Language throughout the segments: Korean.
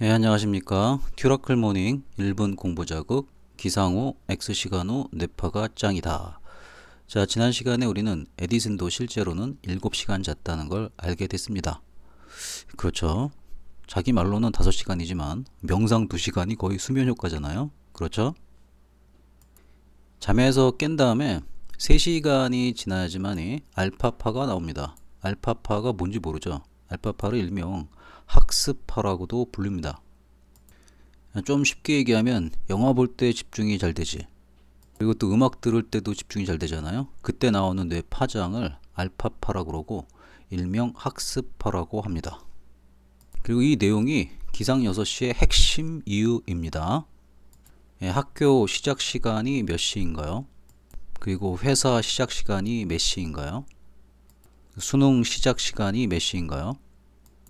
예, 안녕하십니까. 튜라클 모닝 1분 공부 자극 기상 후 X시간 후 뇌파가 짱이다. 자, 지난 시간에 우리는 에디슨도 실제로는 7시간 잤다는 걸 알게 됐습니다. 그렇죠. 자기 말로는 5시간이지만 명상 2시간이 거의 수면 효과잖아요. 그렇죠? 잠에서 깬 다음에 3시간이 지나야지만이 알파파가 나옵니다. 알파파가 뭔지 모르죠. 알파파를 일명 학습파라고도 부릅니다. 좀 쉽게 얘기하면 영화 볼 때 집중이 잘 되지. 그리고 또 음악 들을 때도 집중이 잘 되잖아요. 그때 나오는 뇌 파장을 알파파라고 그러고 일명 학습파라고 합니다. 그리고 이 내용이 기상 6시의 핵심 이유입니다. 예, 학교 시작 시간이 몇 시인가요? 그리고 회사 시작 시간이 몇 시인가요? 수능 시작 시간이 몇 시인가요?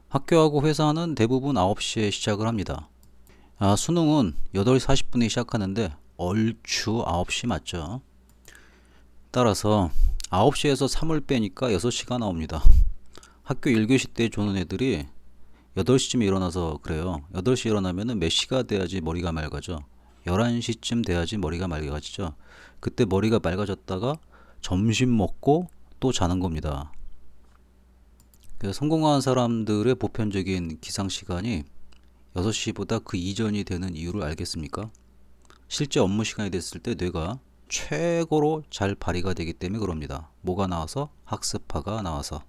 학교하고 회사는 대부분 9시에 시작을 합니다. 아, 수능은 8시 40분에 시작하는데 얼추 9시 맞죠? 따라서 9시에서 3을 빼니까 6시가 나옵니다. 학교 1교시 때 조는 애들이 8시쯤에 일어나서 그래요. 8시 일어나면 몇 시가 돼야지 머리가 맑아져? 11시쯤 돼야지 머리가 맑아지죠. 그때 머리가 맑아졌다가 점심 먹고 또 자는 겁니다. 그 성공한 사람들의 보편적인 기상 시간이 6시보다 그 이전이 되는 이유를 알겠습니까? 실제 업무 시간이 됐을 때 뇌가 최고로 잘 발휘가 되기 때문에 그럽니다. 뭐가 나와서? 학습파가 나와서.